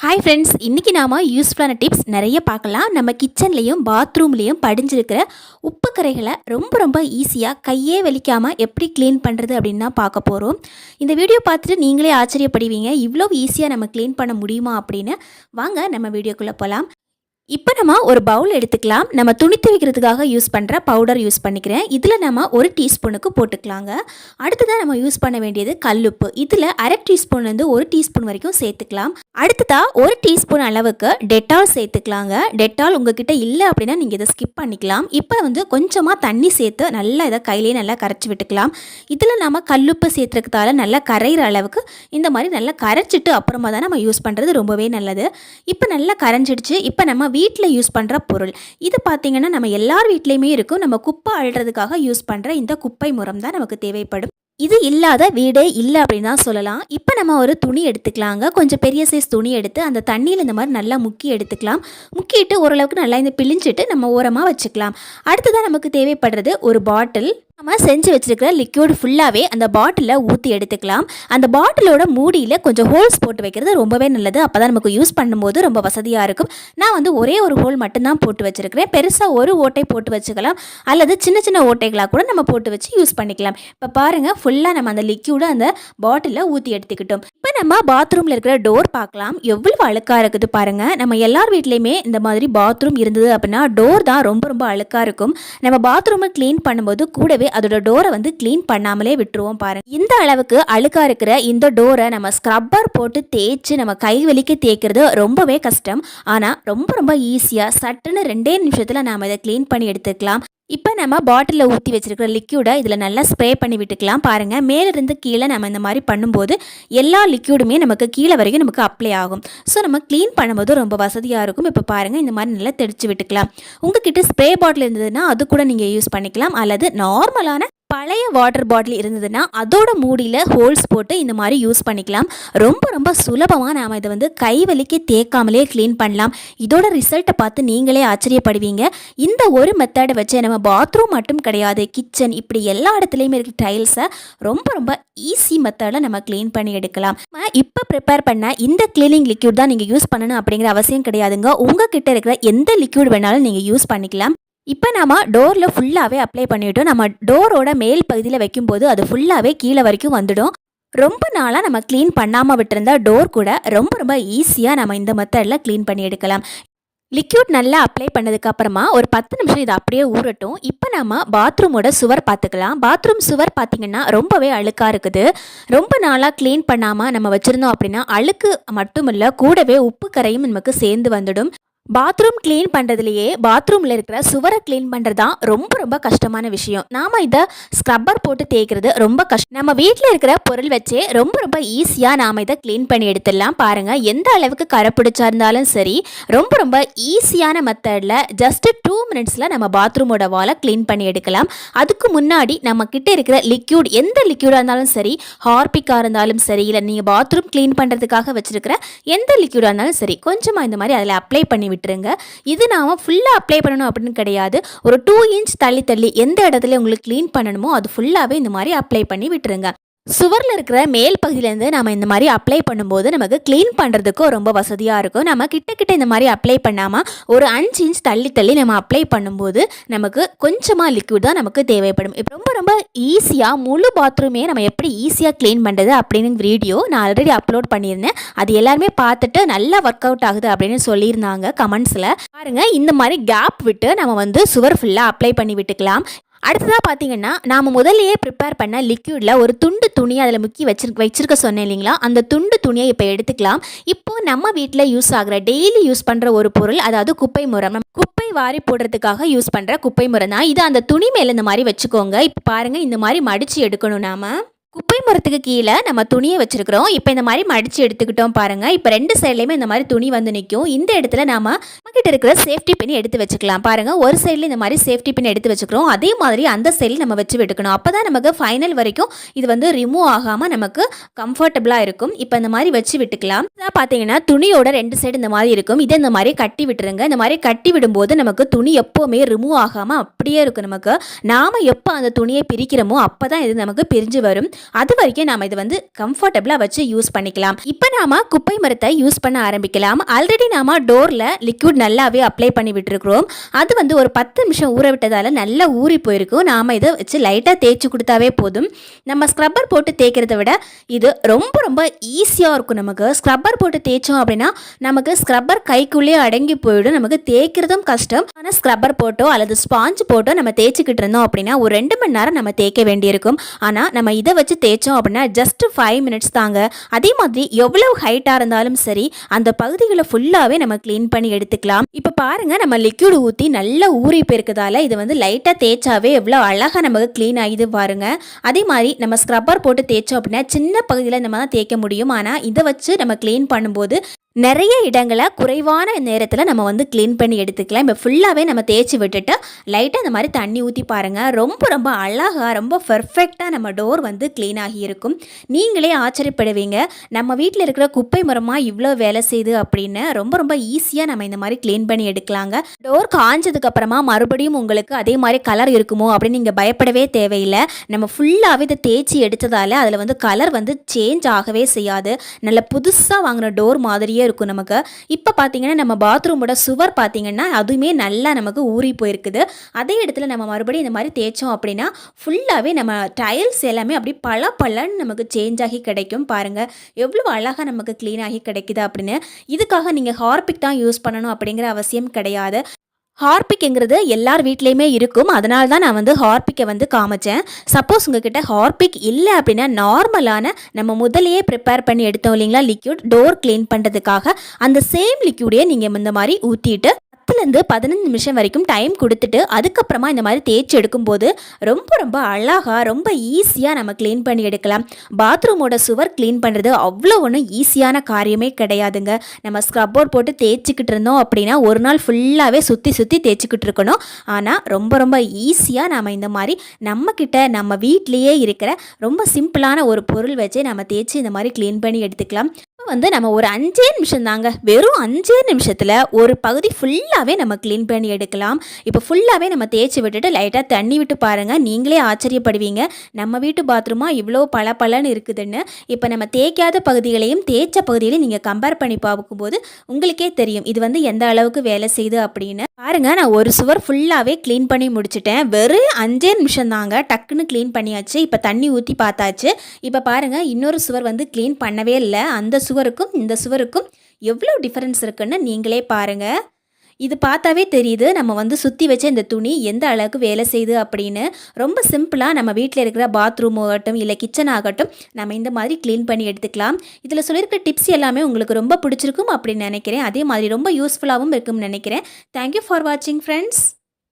Hi friends இன்றைக்கி நாம் யூஸ்ஃபுல்லான டிப்ஸ் நிறைய பார்க்கலாம். நம்ம கிச்சன்லேயும் பாத்ரூம்லேயும் படிஞ்சிருக்கிற உப்பு கரைகளை ரொம்ப ரொம்ப ஈஸியாக கையே வலிக்காமல் எப்படி க்ளீன் பண்ணுறது அப்படின்னு தான் பார்க்க போகிறோம் இந்த வீடியோ பார்த்துட்டு நீங்களே ஆச்சரியப்படுவீங்க இவ்வளோ ஈஸியாக நம்ம க்ளீன் பண்ண முடியுமா அப்படின்னு. வாங்க நம்ம வீடியோக்குள்ளே போகலாம் இப்போ நம்ம ஒரு பவுல் எடுத்துக்கலாம். நம்ம துணி துவைக்கிறதுக்காக யூஸ் பண்ணுற பவுடர் யூஸ் பண்ணிக்கிறேன். இதில் நம்ம ஒரு டீஸ்பூனுக்கு போட்டுக்கலாங்க. அடுத்ததாக நம்ம யூஸ் பண்ண வேண்டியது கல்லுப்பு. இதில் அரை டீஸ்பூன்லேருந்து ஒரு டீஸ்பூன் வரைக்கும் சேர்த்துக்கலாம். அடுத்ததாக ஒரு டீஸ்பூன் அளவுக்கு டெட்டால் சேர்த்துக்கலாங்க. டெட்டால் உங்ககிட்ட இல்லை அப்படின்னா நீங்கள் இதை ஸ்கிப் பண்ணிக்கலாம். இப்போ வந்து கொஞ்சமாக தண்ணி சேர்த்து நல்லா இதை கையிலேயே நல்லா கரைச்சி விட்டுக்கலாம். இதில் நம்ம கல்லுப்பு சேர்த்துறதுக்கால நல்லா கரையிற அளவுக்கு இந்த மாதிரி நல்லா கரைச்சிட்டு அப்புறமா தான் நம்ம யூஸ் பண்ணுறது ரொம்பவே நல்லது. இப்போ நல்லா கரைஞ்சிடுச்சு. இப்போ நம்ம வீட்டில் யூஸ் பண்ணுற பொருள். இது பார்த்திங்கன்னா நம்ம எல்லார் வீட்லேயுமே இருக்கும். நம்ம குப்பை அழுறதுக்காக யூஸ் பண்ணுற இந்த குப்பை முறம் தான் நமக்கு தேவைப்படும். இது இல்லாத வீடே இல்லை அப்படின்னு தான் சொல்லலாம். இப்போ நம்ம ஒரு துணி எடுத்துக்கலாங்க. கொஞ்சம் பெரிய சைஸ் துணி எடுத்து அந்த தண்ணியில் இந்த மாதிரி நல்லா முக்கி எடுத்துக்கலாம். முக்கிட்டு ஓரளவுக்கு நல்லா இந்த பிழிஞ்சிட்டு நம்ம ஓரமாக வச்சுக்கலாம். அடுத்ததாக நமக்கு தேவைப்படுறது ஒரு பாட்டில் நம்ம செஞ்சு வச்சிருக்கிற லிக்யூட் ஃபுல்லாகவே அந்த பாட்டிலில் ஊற்றி எடுத்துக்கலாம். அந்த பாட்டிலோட மூடியில் கொஞ்சம் ஹோல்ஸ் போட்டு வைக்கிறது ரொம்பவே நல்லது. அப்போ தான் நமக்கு யூஸ் பண்ணும்போது ரொம்ப வசதியாக இருக்கும். நான் வந்து ஒரே ஒரு ஹோல் மட்டும்தான் போட்டு வச்சுருக்கிறேன். பெருசாக ஒரு ஓட்டை போட்டு வச்சுக்கலாம். அல்லது சின்ன சின்ன ஓட்டைகளாக கூட நம்ம போட்டு வச்சு யூஸ் பண்ணிக்கலாம். இப்போ பாருங்கள் ஃபுல்லாக நம்ம அந்த லிக்யூடை அந்த பாட்டிலில் ஊற்றி எடுத்துக்கிட்டோம். இப்போ நம்ம பாத்ரூமில் இருக்கிற டோர் பார்க்கலாம். எவ்வளவு அழுக்காக இருக்குது பாருங்கள் நம்ம எல்லார் வீட்லேயுமே இந்த மாதிரி பாத்ரூம் இருந்தது அப்படின்னா டோர் தான் ரொம்ப ரொம்ப அழுக்காக இருக்கும். நம்ம பாத்ரூமை க்ளீன் பண்ணும்போது கூடவே அதோட டோரை வந்து க்ளீன் பண்ணாமலே விட்டுருவோம் பாருங்க. இந்த அளவுக்கு அழுக்கா இருக்கிற இந்த டோரை நம்ம ஸ்க்ரப்பர் போட்டு தேய்ச்சி நம்ம கை வலிக்கு தேய்க்கிறது ரொம்பவே கஷ்டம். ஆனால் ரொம்ப ரொம்ப ஈஸியாக சட்டுன்னு ரெண்டே நிமிஷத்தில் நாம் இதை க்ளீன் பண்ணி எடுத்துக்கலாம். இப்போ நம்ம பாட்டிலில் ஊற்றி வச்சுருக்கிற லிக்யூடை இதில் நல்லா ஸ்ப்ரே பண்ணி விட்டுக்கலாம். பாருங்கள் மேலிருந்து கீழே நம்ம இந்த மாதிரி பண்ணும்போது எல்லா லிக்யூடுமே நமக்கு கீழே வரைக்கும் நமக்கு அப்ளை ஆகும். ஸோ நம்ம க்ளீன் பண்ணும்போது ரொம்ப வசதியாக இருக்கும். இப்போ பாருங்கள் இந்த மாதிரி நல்லா தெளித்து விட்டுக்கலாம். உங்ககிட்ட ஸ்ப்ரே பாட்டில் இருந்ததுன்னா அது கூட நீங்கள் யூஸ் பண்ணிக்கலாம். அல்லது நார்மலான பழைய வாட்டர் பாட்டில் இருந்ததுன்னா அதோட மூடியில் ஹோல்ஸ் போட்டு இந்த மாதிரி யூஸ் பண்ணிக்கலாம். ரொம்ப ரொம்ப சுலபமாக நாம் இதை வந்து கை வலிக்கு தேக்காமலே க்ளீன் பண்ணலாம். இதோட ரிசல்ட்டை பார்த்து நீங்களே ஆச்சரியப்படுவீங்க. இந்த ஒரு மெத்தடை வச்சு நம்ம பாத்ரூம் மட்டும் கிடையாது கிச்சன் இப்படி எல்லா இடத்துலையுமே இருக்க டைல்ஸை ரொம்ப ரொம்ப ஈஸி மெத்தடில் நம்ம க்ளீன் பண்ணி எடுக்கலாம். இப்போ ப்ரிப்பேர் பண்ண இந்த க்ளீனிங் லிக்யூட் தான் நீங்கள் யூஸ் பண்ணணும் அப்படிங்கிற அவசியம் கிடையாதுங்க. உங்ககிட்ட இருக்கிற எந்த லிக்யூட் வேணாலும் நீங்கள் யூஸ் பண்ணிக்கலாம். இப்போ நம்ம டோரில் ஃபுல்லாகவே அப்ளை பண்ணிவிட்டோம் நம்ம டோரோட மேல் பகுதியில் வைக்கும்போது அது ஃபுல்லாகவே கீழே வரைக்கும் வந்துடும். ரொம்ப நாளாக நம்ம க்ளீன் பண்ணாமல் விட்டுருந்தா டோர் கூட ரொம்ப ரொம்ப ஈஸியாக நம்ம இந்த மெத்தடில் க்ளீன் பண்ணி எடுக்கலாம். லிக்யூட் நல்லா அப்ளை பண்ணதுக்கு அப்புறமா ஒரு பத்து நிமிஷம் இது அப்படியே ஊறட்டும். இப்போ நம்ம பாத்ரூமோட சுவர் பார்த்துக்கலாம். பாத்ரூம் சுவர் பார்த்திங்கன்னா ரொம்பவே அழுக்காக இருக்குது. ரொம்ப நாளாக க்ளீன் பண்ணாமல் நம்ம வச்சுருந்தோம் அப்படின்னா அழுக்கு மட்டும் இல்லை கூடவே உப்பு கரையும் நமக்கு சேர்ந்து வந்துடும். பாத்ரூம் க்ளீன் பண்ணுறதுலையே பாத்ரூமில் இருக்கிற சுவரை க்ளீன் பண்ணுறது தான் ரொம்ப ரொம்ப கஷ்டமான விஷயம். நாம் இதை ஸ்க்ரப்பர் போட்டு தேய்க்கிறது ரொம்ப கஷ்டம் நம்ம வீட்டில் இருக்கிற பொருள் வச்சே ரொம்ப ரொம்ப ஈஸியாக நாம் இதை க்ளீன் பண்ணி எடுத்துடலாம். பாருங்கள் எந்த அளவுக்கு கரை பிடிச்சா இருந்தாலும் சரி ரொம்ப ரொம்ப ஈஸியான மெத்தடில் ஜஸ்ட் டூ மினிட்ஸில் நம்ம பாத்ரூமோட வாலை க்ளீன் பண்ணி எடுக்கலாம். அதுக்கு முன்னாடி நம்ம கிட்ட இருக்கிற லிக்யூட் எந்த லிக்யூடாக இருந்தாலும் சரி ஹார்பிக்காக இருந்தாலும் சரி இல்லை நீங்கள் பாத்ரூம் க்ளீன் பண்ணுறதுக்காக வச்சுருக்கிற எந்த லிக்யூடாக இருந்தாலும் சரி கொஞ்சமாக இந்த மாதிரி அதில் அப்ளை பண்ணி விட்டுருங்க. இது நாம் ஃபுல்லாக அப்ளை பண்ணணும் அப்படின்னு கிடையாது. ஒரு டூ இன்ச் தள்ளி தள்ளி எந்த இடத்துல உங்களுக்கு க்ளீன் பண்ணணுமோ அது ஃபுல்லாகவே இந்த மாதிரி அப்ளை பண்ணி விட்டுருங்க. சுவரில் இருக்கிற மேல் பகுதியிலேருந்து நம்ம இந்த மாதிரி அப்ளை பண்ணும்போது நமக்கு க்ளீன் பண்ணுறதுக்கும் ரொம்ப வசதியாக இருக்கும். நம்ம கிட்ட கிட்ட இந்த மாதிரி அப்ளை பண்ணாமல் ஒரு அஞ்சு இன்ச் தள்ளி தள்ளி நம்ம அப்ளை பண்ணும்போது நமக்கு கொஞ்சமாக லிக்விட் தான் நமக்கு தேவைப்படும். இப்போ ரொம்ப ரொம்ப ஈஸியாக முழு பாத்ரூமே நம்ம எப்படி ஈஸியாக க்ளீன் பண்ணுறது அப்படின்னு வீடியோ நான் ஆல்ரெடி அப்லோட் பண்ணியிருந்தேன். அது எல்லாருமே பார்த்துட்டு நல்லா ஒர்க் அவுட் ஆகுது அப்படின்னு சொல்லியிருந்தாங்க கமெண்ட்ஸில் பாருங்கள் இந்த மாதிரி கேப் விட்டு நம்ம வந்து சுவர் ஃபுல்லாக அப்ளை பண்ணி விட்டுக்கலாம். அடுத்ததாக பார்த்தீங்கன்னா நாம் முதல்லையே ப்ரிப்பேர் பண்ண லிக்யூடில் ஒரு துண்டு துணியை அதில் முக்கி வச்சிரு வச்சிருக்க சொன்னேன் இல்லைங்களா? அந்த துண்டு துணியை இப்போ எடுத்துக்கலாம். இப்போது நம்ம வீட்டில் யூஸ் ஆகிற டெய்லி யூஸ் பண்ணுற ஒரு பொருள் அதாவது குப்பை முறம். குப்பை வாரி போடுறதுக்காக யூஸ் பண்ணுற குப்பை முறை தான் இது அந்த துணி மேலே இந்த மாதிரி வச்சுக்கோங்க. இப்போ பாருங்கள் இந்த மாதிரி மடித்து எடுக்கணும் நாம. குப்பை மரத்துக்கு கீழே நம்ம துணியை வச்சுருக்கிறோம். இப்போ இந்த மாதிரி மடித்து எடுத்துக்கிட்டோம் பாருங்கள் இப்போ ரெண்டு சைட்லேயுமே இந்த மாதிரி துணி வந்து நிற்கும் இந்த இடத்துல நாம் நம்மக்கிட்ட இருக்கிற சேஃப்டி பின் எடுத்து வச்சுக்கலாம். பாருங்கள் ஒரு சைடில் இந்த மாதிரி சேஃப்டி பின் எடுத்து வச்சுக்கிறோம். அதே மாதிரி அந்த சைடில் நம்ம வச்சு விட்டுக்கணும் அப்போ தான் நமக்கு ஃபைனல் வரைக்கும் இது வந்து ரிமூவ் ஆகாமல் நமக்கு கம்ஃபர்டபுளாக இருக்கும். இப்போ இந்த மாதிரி வச்சு விட்டுக்கலாம். இதான் பார்த்தீங்கன்னா துணியோட ரெண்டு சைடு இந்த மாதிரி இருக்கும். இதை இந்த மாதிரி கட்டி விட்டுருங்க. இந்த மாதிரி கட்டி விடும்போது நமக்கு துணி எப்போவுமே ரிமூவ் ஆகாமல் அப்படியே இருக்கும் நமக்கு. நாம் எப்போ அந்த துணியை பிரிக்கிறோமோ அப்போ தான் இது நமக்கு பிரிஞ்சு வரும். அது வரைக்கும் நாம் இது வந்து கம்ஃபர்டபுளாக வச்சு யூஸ் பண்ணிக்கலாம். இப்போ நாம குப்பை மரத்தை யூஸ் பண்ண ஆரம்பிக்கலாம். ஆல்ரெடி நாம டோரில் லிக்விட் நல்லாவே அப்ளை பண்ணி விட்டுருக்குறோம். அது வந்து ஒரு பத்து நிமிஷம் ஊற விட்டதால் நல்லா ஊறி போயிருக்கும். நாம் இதை வச்சு லைட்டாக தேய்ச்சி கொடுத்தாவே போதும். நம்ம ஸ்க்ரப்பர் போட்டு தேய்க்கிறத விட இது ரொம்ப ரொம்ப ஈஸியாக இருக்கும் நமக்கு. ஸ்க்ரப்பர் போட்டு தேய்ச்சோம் அப்படின்னா நமக்கு ஸ்க்ரப்பர் கைக்குள்ளேயே அடங்கி போயிடும். நமக்கு தேய்க்கிறதும் கஷ்டம். ஆனால் ஸ்க்ரப்பர் போட்டோ அல்லது ஸ்பாஞ்ச் போட்டோ நம்ம தேய்ச்சிக்கிட்டு இருந்தோம் அப்படின்னா ஒரு ரெண்டு மணி நேரம் நம்ம தேய்க்க வேண்டியிருக்கும். ஆனால் நம்ம இதை வச்சு தேய்ச்சோம் அப்படின்னா ஜஸ்ட் ஃபைவ் மினிட்ஸ் தாங்க. அதே மாதிரி எவ்வளவு ஹைட்டாக இருந்தாலும் சரி அந்த பகுதிகளை ஃபுல்லாகவே நம்ம க்ளீன் பண்ணி எடுத்துக்கலாம். இப்போ பாருங்க நம்ம லிக்யூடு ஊற்றி நல்லா ஊறி போயிருக்கதால இது வந்து லைட்டாக தேய்ச்சாவே எவ்வளோ அழகாக நமக்கு க்ளீன் ஆகிது பாருங்க. அதே மாதிரி நம்ம ஸ்க்ரப்பர் போட்டு தேய்ச்சோம் அப்படின்னா சின்ன பகுதியில் நம்ம தான் தேய்க்க முடியும். ஆனால் இதை வச்சு நம்ம க்ளீன் பண்ணும்போது நிறைய இடங்களை குறைவான நேரத்தில் நம்ம வந்து க்ளீன் பண்ணி எடுத்துக்கலாம். இப்போ ஃபுல்லாகவே நம்ம தேய்ச்சி விட்டுட்டு லைட்டாக இந்த மாதிரி தண்ணி ஊற்றி பாருங்கள் ரொம்ப ரொம்ப அழகாக ரொம்ப பர்ஃபெக்டாக நம்ம டோர் வந்து க்ளீன் ஆகி இருக்கும். நீங்களே ஆச்சரியப்படுவீங்க. நம்ம வீட்டில் இருக்கிற குப்பை மரமாக இவ்வளோ வேலை செய்யுது அப்படின்னு. ரொம்ப ரொம்ப ஈஸியாக நம்ம இந்த மாதிரி க்ளீன் பண்ணி எடுக்கலாங்க. டோர் காஞ்சதுக்கப்புறமா மறுபடியும் உங்களுக்கு அதே மாதிரி கலர் இருக்குமோ அப்படின்னு நீங்கள் பயப்படவே தேவையில்லை. நம்ம ஃபுல்லாகவே இதை தேய்ச்சி எடுத்ததால் அதில் வந்து கலர் வந்து சேஞ்ச் ஆகவே செய்யாது. நல்ல புதுசாக வாங்கின டோர் மாதிரியே இருக்கும் நமக்கு. இப்போ பார்த்தீங்கன்னா நம்ம பாத்ரூமோட சுவர் பார்த்தீங்கன்னா அதுவுமே நல்லா நமக்கு ஊறி போயிருக்குது. அதே இடத்துல நம்ம மறுபடியும் இந்த மாதிரி தேய்ச்சோம் அப்படின்னா ஃபுல்லாகவே நம்ம டைல்ஸ் எல்லாமே அப்படி பல பலன்னு நமக்கு சேஞ்ச் ஆகி கிடைக்கும் பாருங்கள் எவ்வளோ அழகாக நமக்கு க்ளீன் ஆகி கிடைக்குது அப்படின்னு. இதுக்காக நீங்கள் ஹார்பிக் தான் யூஸ் பண்ணணும் அப்படிங்கிற அவசியம் கிடையாது. ஹார்பிக்ங்கிறது எல்லார் வீட்லேயுமே இருக்கும். அதனால தான் நான் வந்து ஹார்பிக்கை வந்து காமிச்சேன். சப்போஸ் உங்ககிட்ட ஹார்பிக் இல்லை அப்படின்னா நார்மலான நம்ம முதலையே ப்ரிப்பேர் பண்ணி எடுத்தோம் இல்லைங்களா லிக்யூட் டோர் க்ளீன் பண்ணுறதுக்காக அந்த சேம் லிக்யூடையே நீங்கள் இந்த மாதிரி ஊற்றிட்டு பத்துலேருந்து பதினஞ்சு நிமிஷம் வரைக்கும் டைம் கொடுத்துட்டு அதுக்கப்புறமா இந்த மாதிரி தேய்ச்சி எடுக்கும்போது ரொம்ப ரொம்ப அழகாக ரொம்ப ஈஸியாக நம்ம க்ளீன் பண்ணி எடுக்கலாம். பாத்ரூமோட சுவர் க்ளீன் பண்ணுறது அவ்வளோ ஒன்றும் ஈஸியான காரியமே கிடையாதுங்க. நம்ம ஸ்க்ரப்போர் போட்டு தேய்ச்சிக்கிட்டு இருந்தோம் அப்படின்னா ஒரு நாள் ஃபுல்லாகவே சுற்றி சுற்றி தேய்ச்சிக்கிட்டு இருக்கணும். ஆனால் ரொம்ப ரொம்ப ஈஸியாக நம்ம இந்த மாதிரி நம்மக்கிட்ட நம்ம வீட்லேயே இருக்கிற ரொம்ப சிம்பிளான ஒரு பொருள் வச்சு நம்ம தேய்ச்சி இந்த மாதிரி க்ளீன் பண்ணி எடுத்துக்கலாம். வந்து நம்ம ஒரு அஞ்சே நிமிஷம் தாங்க. வெறும் அஞ்சே நிமிஷத்தில் ஒரு பகுதி ஃபுல்லாகவே நம்ம க்ளீன் பண்ணி எடுக்கலாம். இப்போ ஃபுல்லாகவே நம்ம தேய்ச்சி விட்டுட்டு லைட்டாக தண்ணி விட்டு பாருங்கள் நீங்களே ஆச்சரியப்படுவீங்க. நம்ம வீட்டு பாத்ரூமாக இவ்வளோ பல பலன்னு இருக்குதுன்னு. இப்போ நம்ம தேய்க்காத பகுதிகளையும் தேய்ச்ச பகுதிகளையும் நீங்கள் கம்பேர் பண்ணி பார்க்கும்போது உங்களுக்கே தெரியும். இது வந்து எந்த அளவுக்கு வேலை செய்யுது அப்படின்னு. பாருங்க நான் ஒரு சுவர் ஃபுல்லாகவே க்ளீன் பண்ணி முடிச்சிட்டேன். வெறும் அஞ்சே நிமிஷம் தாங்க டக்குன்னு க்ளீன் பண்ணியாச்சு. இப்போ தண்ணி ஊற்றி பார்த்தாச்சு. இப்போ பாருங்கள் இன்னொரு சுவர் வந்து க்ளீன் பண்ணவே இல்லை. அந்த சுவர் சுவருக்கும் இந்த சுவருக்கும் எவ்வளோ டிஃப்ரென்ஸ் இருக்குன்னு நீங்களே பாருங்கள் இது பார்த்தாவே தெரியுது நம்ம வந்து சுற்றி வச்ச இந்த துணி எந்த அளவுக்கு வேலை செய்யுது அப்படின்னு. ரொம்ப சிம்பிளாக நம்ம வீட்டில் இருக்கிற பாத்ரூம் ஆகட்டும் இல்லை கிச்சன் ஆகட்டும் நம்ம இந்த மாதிரி க்ளீன் பண்ணி எடுத்துக்கலாம். இதில் சொல்லியிருக்க டிப்ஸ் எல்லாமே உங்களுக்கு ரொம்ப பிடிச்சிருக்கும் அப்படின்னு நினைக்கிறேன். அதே மாதிரி ரொம்ப யூஸ்ஃபுல்லாகவும் இருக்கும்னு நினைக்கிறேன். தேங்க்யூ ஃபார் வாட்சிங் ஃப்ரெண்ட்ஸ்